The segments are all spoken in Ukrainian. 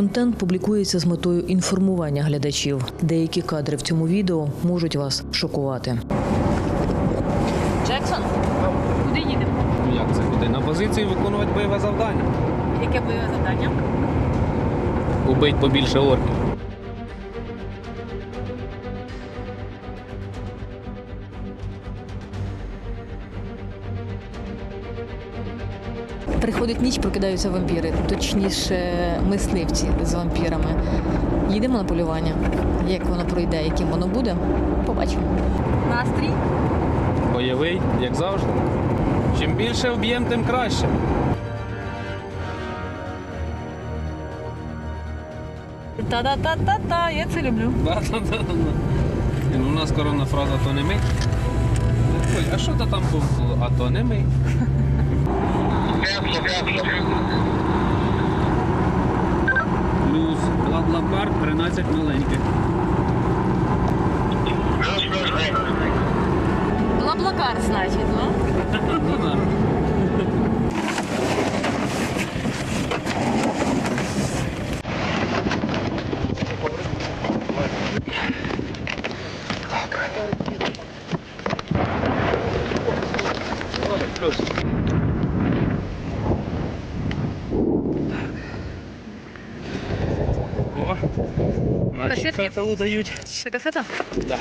Контент публікується з метою інформування глядачів. Деякі кадри в цьому відео можуть вас шокувати. Джексон, куди їдемо? Ну як це куди? На позиції виконувати бойове завдання. Яке бойове завдання? Убить побільше орків. Приходить ніч, прокидаються вампіри, точніше, мисливці з вампірами. Їдемо на полювання. Як воно пройде, яким воно буде, побачимо. Настрій. Бойовий, як завжди. Чим більше вб'єм, тим краще. Та-да-та-та-та, я це люблю. Да-да-да-да. Ні, ну, У нас коронна фраза то не ми. Ой, а що то там було? А то не ми. Плюс Ладлакар 13 маленьких. Блаблакар, значить, ну. Ну да. О, наші Касетки? феталу дають. Це касета? Да.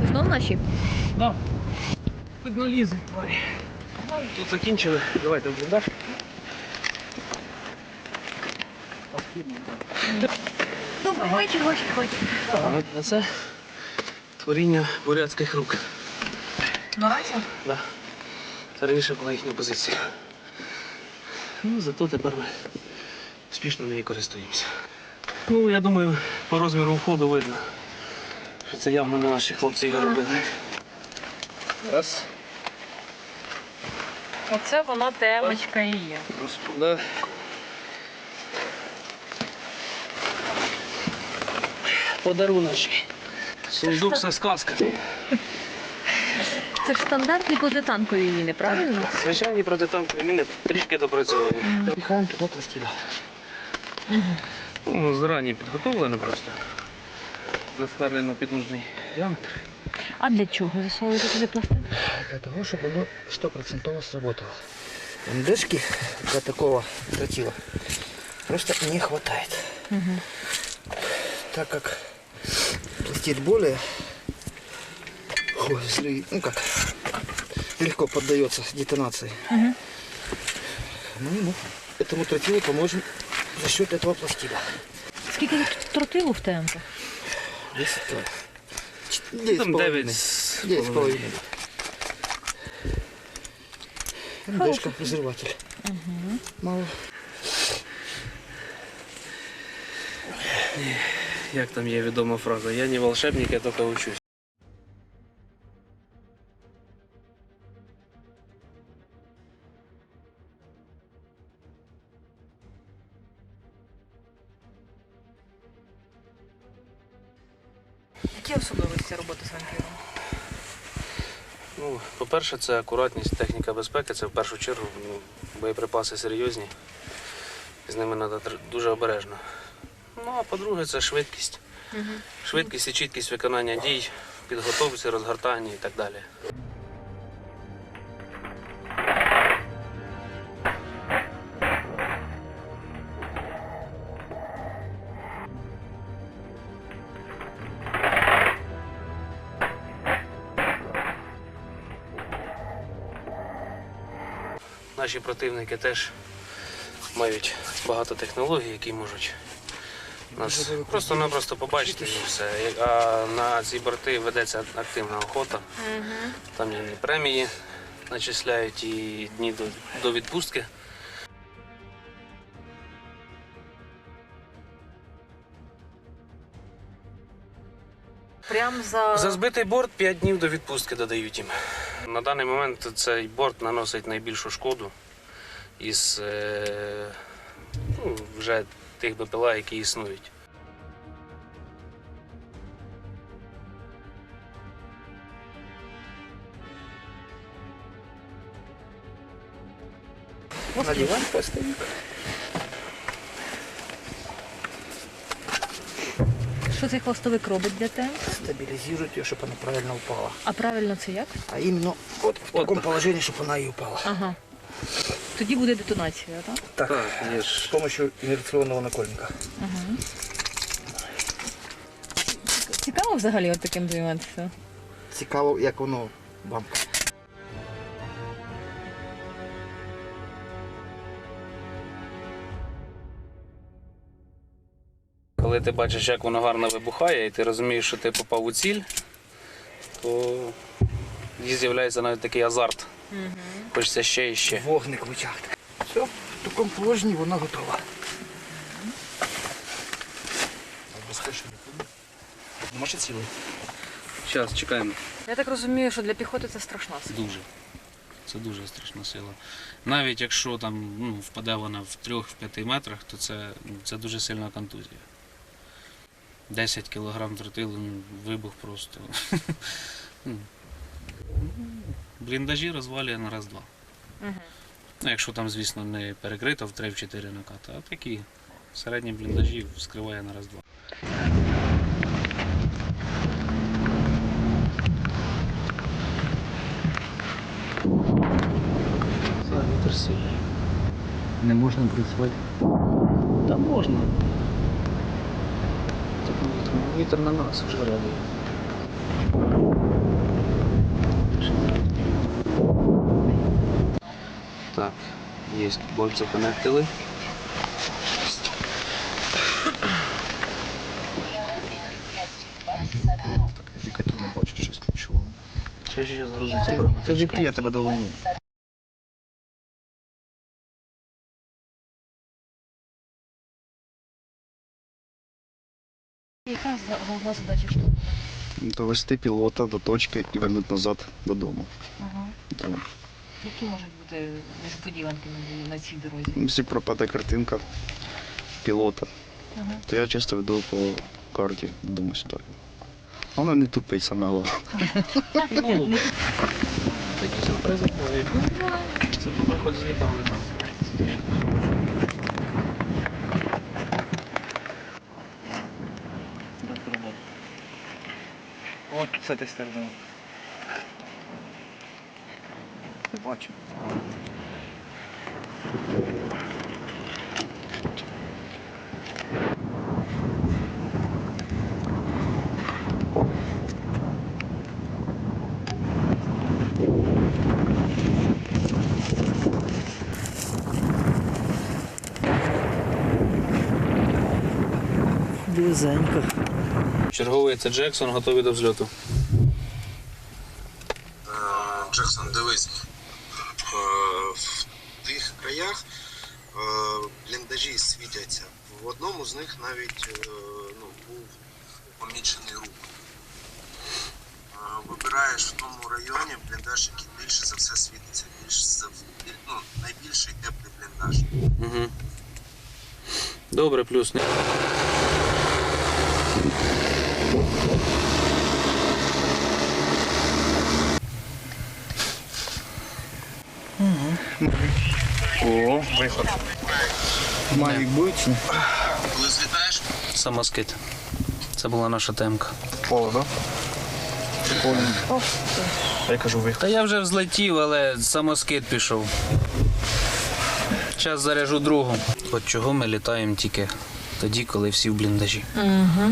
Це знов наші? Да. Видно лізе. Ой. Тут закінчили. Давайте в бліндаж. Добрий вечір, ваші ході. А це творіння бурятських рук. Наразі? Да. Це раніше була їхня позиція. Ну, зато тепер ми успішно нею користуємося. Ну, я думаю, по розміру входу видно, що це явно не наші хлопці його робили. Раз. Оце вона темочка і є. Господа. Подаруночки. Сундук со сказка. Це ж стандартні протитанкові міни, правильно? Звичайні протитанкові міни трішки допрацьовані. Піхаємо туди пластіла. Ну, зарані підготовлено просто. Засверлено під нужний діаметр. А для чого засовувати туди пластин? Для того, чтобы оно стопроцентово сработало. МДшки для такого тротила просто не хватает. Так как пластид более ой, если, ну как, легко поддается детонации. Ну, ну, этому тротилу поможем за счет этого пластида. Скільки тут тротилу в ТМК? 10 кило. Ч- 9 Там с половиной. 9 з 9 с половиною. половиной. МДшка, презерватель. Мало. Як там є відома фраза? Я не волшебник, я тільки учусь. По-перше, це акуратність, техніка безпеки. Це в першу чергу ну, боєприпаси серйозні. З ними треба дуже обережно. Ну, а по-друге, це швидкість. Швидкість і чіткість виконання дій, підготовці, розгортання і так далі. Наші противники теж мають багато технологій, які можуть нас просто-напросто побачити і все. А на ці борти ведеться активна охота. Там є і премії начисляють і дні до, до відпустки. Прям за... За збитий борт 5 днів до відпустки додають їм. На даний момент цей борт наносить найбільшу шкоду із е, ну, вже тих БПЛА, які існують. Надівай постійно. Що цей хвостовик робить для ТМ? Стабилизирует ее, чтобы она правильно упала. А правильно це як? А именно вот в таком положении, чтобы она и упала. Ага. Тоді буде детонація, так? Так, ж. помощью инерционного накольника. Цікаво взагалі от таким займатися. Цікаво, як воно бамка. Коли ти бачиш, як воно гарно вибухає, і ти розумієш, що ти попав у ціль, то і з'являється навіть такий азарт. Хочеться ще і ще. Вогник витягти. Все, в такому положенні вона готова. Може цілий. Зараз чекаємо. Я так розумію, що для піхоти це страшна сила. Дуже. Це дуже страшна сила. Навіть якщо там ну, впаде вона в 3-5 метрах, то це, ну, це дуже сильна контузія. 10 кілограм тротилу, ну, вибух просто. Ну, Бліндажі розвалює на раз-два. Ну, якщо там, звісно, не перекрито в 3-4 накати, а такі середні бліндажі вскриває на раз-два. Вітер сильний. Не можна працювати. Та можна. Вітер на нас вже радує. Так, є больця конектили. Віка, ти не бачиш щось нічого. Ще ще загрузиться. Це віки, я тебе долоню. Яка головна задача штурму? довести пілота до точки і вернути назад додому. Ага. Тому, Які можуть бути несподіванки на, цій дорозі? Якщо пропаде картинка пілота, Ага. то я часто веду по карті додому сюди. Вона не тупить саме головне. Такі сюрпризи бувають. Це буде хоч злітали. З цієї сторони. Бачу. Близенько. Черговий це Джексон, готовий до взльоту. Е, Джексон, дивись, е, в тих краях е, світяться. В одному з них навіть е, ну, був помічений рух. Е, Вибираєш в тому районі бліндаж, який більше за все світиться. Більш за, ну, найбільший теплий бліндаж. Угу. Добре, плюс. О, виход. Мавік буде? Коли злітаєш, Самоскид. Це була наша темка. Поло, так? Прикольно. Я кажу виход. Та я вже взлетів, але самоскид пішов. Зараз заряжу другу. От чого ми літаємо тільки тоді, коли всі в бліндажі. Що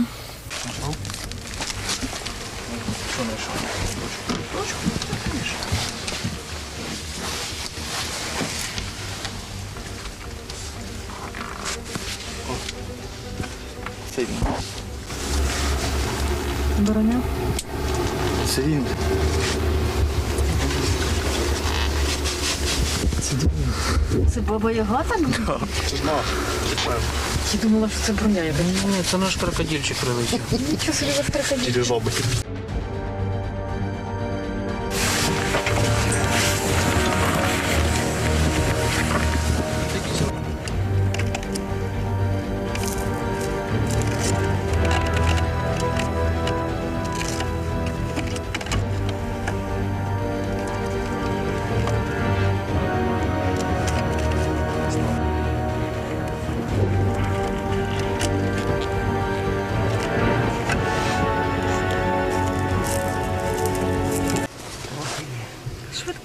Це він. Це баба Яга так? Я думала, що це броня яка. Ні, це наш крокодильчик прилетів. Нічого собі вас крокодильчик. Через жаби.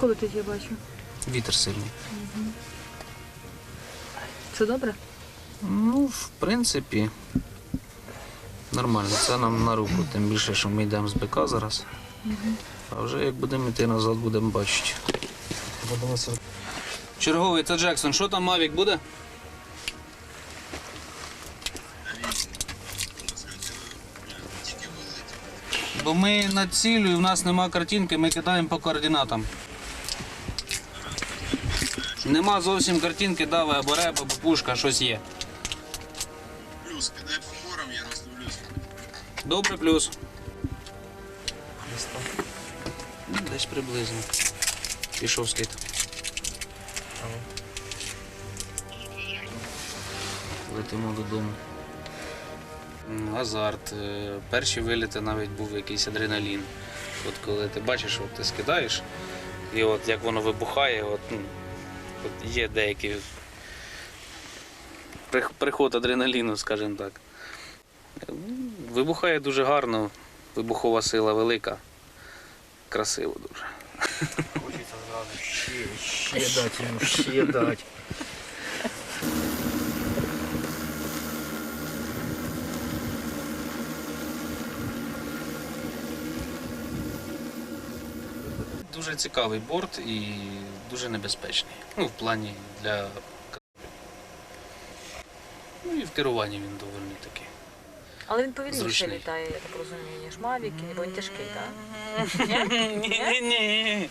Швидко летить, я бачу. Вітер сильний. Це добре? Ну, в принципі, нормально. Це нам на руку, тим більше, що ми йдемо з БК зараз. А вже як будемо йти назад, будемо бачити. Черговий, це Джексон. Що там Мавік буде? Бо ми на цілю і в нас нема картинки, ми кидаємо по координатам. Нема зовсім картинки, дави або реп, або пушка, щось є. Плюс, кидай по горам, я роздивлюсь. Добре плюс. Ну, Десь приблизно. Пішов скид. Летимо додому. М, Азарт. Е, Перші виліти навіть був якийсь адреналін. От коли ти бачиш, от ти скидаєш, і от як воно вибухає, от, ну, от є деякий приход адреналіну, скажімо так. Вибухає дуже гарно, вибухова сила велика. Красиво дуже. Хочется сразу ще, ще дать ему, ще дать. Дуже цікавий борт і дуже небезпечний. Ну, в плані для. Ну і в керуванні він доволі такий. Але він повільніше Зручний. літає, я так розумію, ніж Мавік, бо він тяжкий, так? Ні, ні.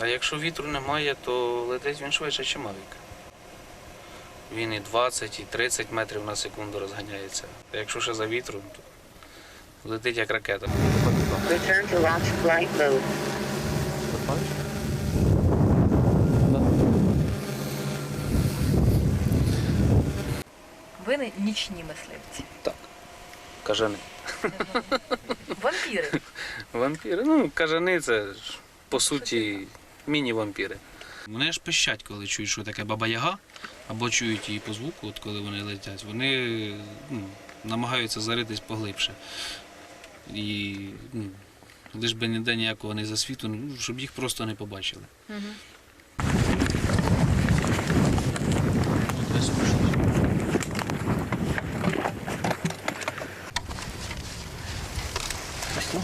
А якщо вітру немає, то летить він швидше, ніж Мавік. Він і 20, і 30 метрів на секунду розганяється. А якщо ще за вітру, то летить як ракета. Return to launch flight mode. Ви не нічні мисливці. Так. Кажани. Вампіри. Вампіри. Ну, кажани це ж, по суті міні-вампіри. Вони ж пищать, коли чують, що таке баба-яга, або чують її по звуку, от коли вони летять. Вони ну, намагаються заритись поглибше. І ну, лиш би ніде ніякого не засвіту, ну, щоб їх просто не побачили. Десь пішло.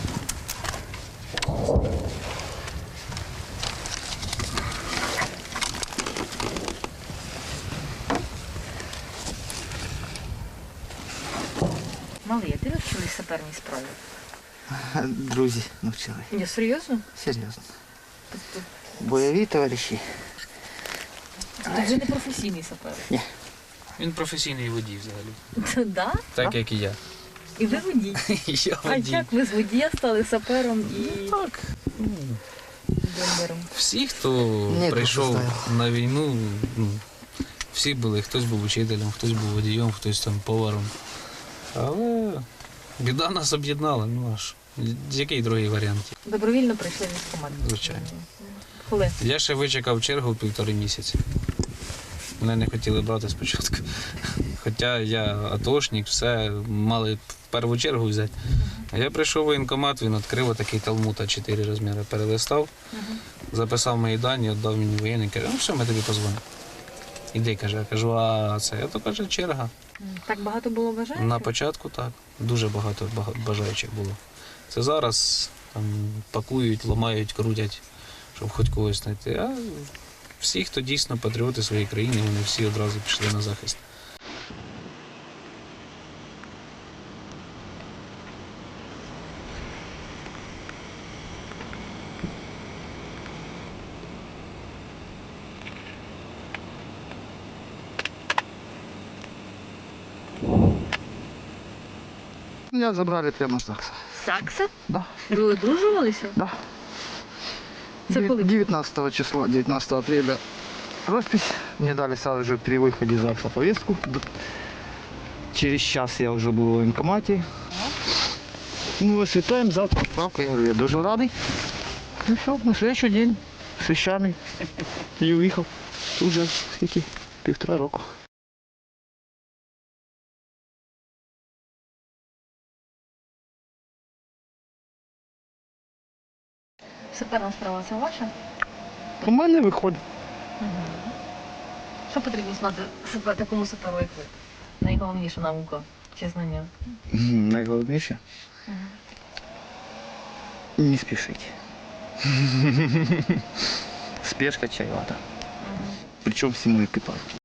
Малий, а ти навчились саперній справі? Друзі навчили. Ні, серйозно? Серйозно. Тобто, Бойові товариші. тобто ви не професійний сапер? Він професійний водій взагалі. Да? Так як і я. І ви водій. Я А водій. як ви з водія стали сапером і Так. бомбером? Всі, хто Ні, прийшов просто на війну, ну, всі були, хтось був учителем, хтось був водієм, хтось там поваром. Але біда нас об'єднала, ну аж. Який другий варіант? Добровільно прийшли в військкомат. Звичайно. Коли? Я ще вичекав чергу півтори місяці. Мене не хотіли брати спочатку. Хоча я атошник, все мали в першу чергу взяти. А я прийшов в воєнкомат, він відкрив такий талмуд А4 розміри, перелистав, записав мої дані, віддав мені воєнний, каже, ну все, ми тобі позвонимо. Іди, каже, я кажу, а це, я то каже, черга. Так багато було бажаючих? На початку так, дуже багато бажаючих було. Це зараз там пакують, ламають, крутять, щоб хоч когось знайти. А всі, хто дійсно патріоти своєї країни, вони всі одразу пішли на захист. Меня забрали прямо с ЗАГСа. Сакса? Да. Ви одружувалися? Да. Це Девя- коли? 19 числа, 19 апреля роспись. Мне дали сразу же при выходе из ЗАГСа повестку. Д- Через час я уже был в военкомате. Ну, высветаем, завтра отправка. Я говорю, я дуже радий. Ну все, на следующий день с вещами. И уехал. Тут же скільки? Півтора року. Саперна справа це ваша? У мене виходить. Що потрібно знати себе такому саперу, як ви? Найголовніша наука чи знання? Найголовніше. Не спішить. Спешка чайвата. Причому всьому екіпажу.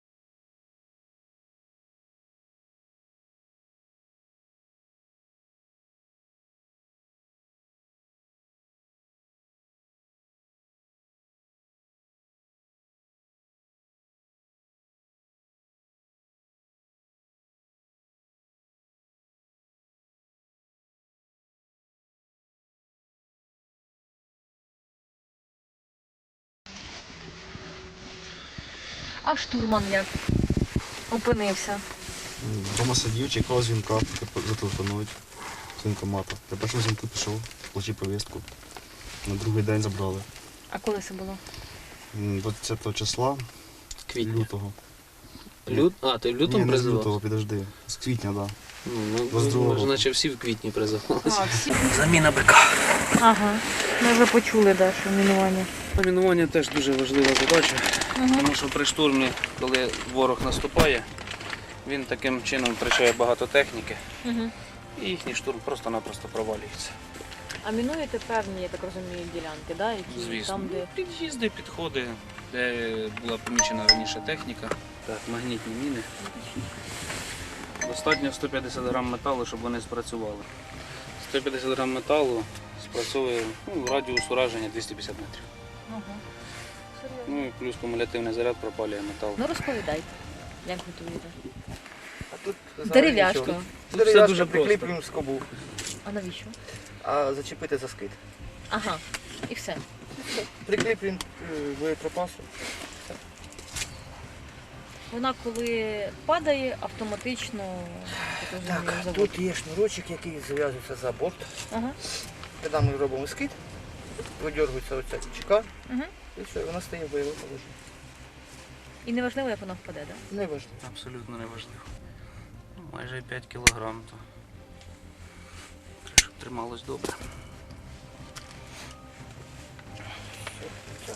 А штурман як опинився? Дома сидів, чекав дзвінка, поки зателефонують з воєнкомату. Я першого дзвінку пішов, отримав повістку. На другий день забрали. А коли це було? 20 числа Квітня. лютого. Лют... А, ти в лютому Ні, не з призивав? лютого, підожди. З квітня, так. Да. Ну, ну, наче всі в квітні призивалися. Заміна БК. Ага. Ми вже почули, да, що мінування. Мінування теж дуже важлива задача, тому що при штурмі, коли ворог наступає, він таким чином втрачає багато техніки, Угу. і їхній штурм просто-напросто провалюється. А мінуєте певні, я так розумію, ділянки, да? які Звісно. там, де. Під'їзди, підходи, де була помічена раніше техніка, так, магнітні міни. Достатньо 150 грам металу, щоб вони спрацювали. 150 грам металу спрацьовує ну, радіус ураження 250 метрів. Ага. Ну і плюс кумулятивний заряд пропалює метал. Ну розповідайте, як готуєте. А тут Дерев'яшка. Тут Дерев'яшка дуже просто. прикріплюємо скобу, А навіщо? а зачепити за скид. Ага. І все. Прикріплюємо е, боєприпасу. Вона коли падає, автоматично я так розумію, Так, заводить. тут є шнурочок, який зав'язується за борт. Ага. Тоді ми робимо скид, видергується оця чека, Мгм. і все, вона стає в бойове положення. І неважливо, як вона впаде, так? Не важливо. Абсолютно неважливо. Ну, майже 5 кілограм, то треба, щоб трималось добре. Це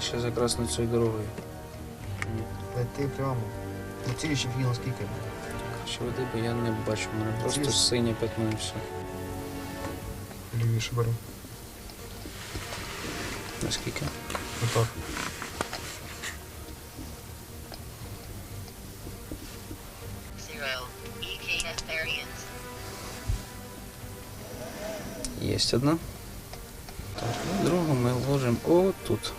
ще якраз над цією дорогою. Лети прямо. Ну ці ще фіг наскільки. Що води, бо я не бачу, у мене просто Звісно. синє пятно і все. Лівіше беремо. Наскільки? Отак. Zero. EKS variance. Є одна. Так, і другу ми вложимо отут.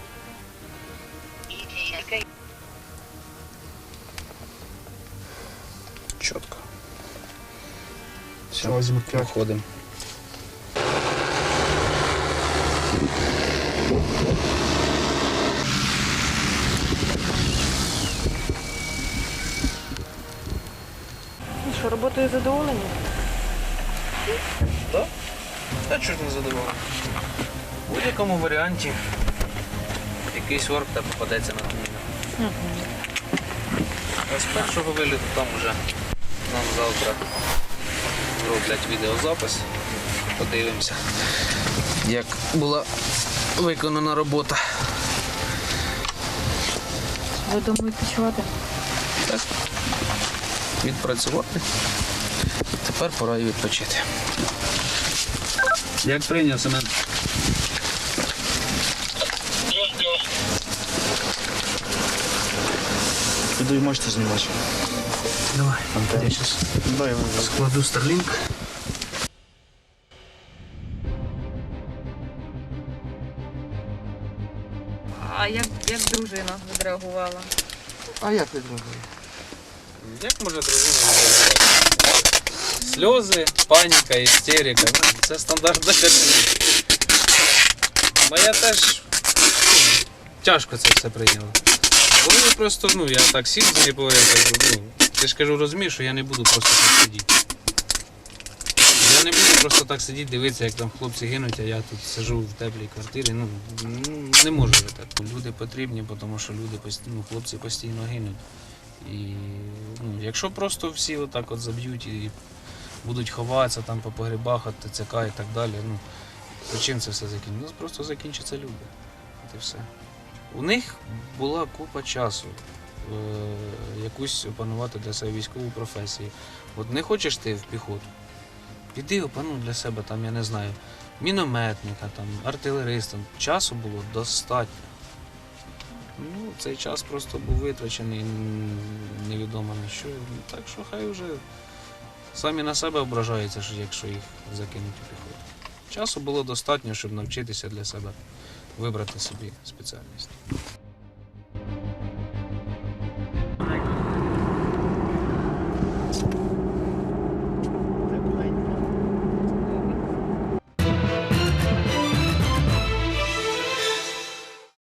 Все, Азімут 5. виходимо. Ну що, роботою задоволені? Та чого ж не задоволений? У будь-якому варіанті якийсь орк та попадеться на міну. А з першого виліту там вже нам завтра зроблять відеозапис. Подивимося, як була виконана робота. Ви думаєте відпочивати? Так. Відпрацювати. Тепер пора і відпочити. Як прийняв Семен? І можете знімати. Давай, я я складу Starlink. А як, як дружина відреагувала? А як думаєш? Як може дружина відреагувати? Сльози, паніка, істерика. Ну, це стандартна картина. Моя теж ну, тяжко це все прийняла. Коли я просто, ну, я так сів з нею поговорив, ну, ти ж кажу, розумієш, що я не буду просто так сидіти. Я не буду просто так сидіти, дивитися, як там хлопці гинуть, а я тут сижу в теплій квартирі. Ну, не можу я так. Люди потрібні, тому що люди ну, хлопці постійно гинуть. І ну, якщо просто всі отак от заб'ють і будуть ховатися там по погрібах, от ТЦК і так далі, ну, то чим це все закінчиться? Ну, просто закінчаться люди. От і все. У них була купа часу е, якусь опанувати для себе військову професію. От не хочеш ти в піхоту, піди опануй для себе там, я не знаю, мінометника, там, артилериста. Часу було достатньо. Ну, цей час просто був витрачений невідомо на що. Так що хай вже самі на себе ображаються, якщо їх закинуть у піхоту. Часу було достатньо, щоб навчитися для себе вибрати собі спеціальність.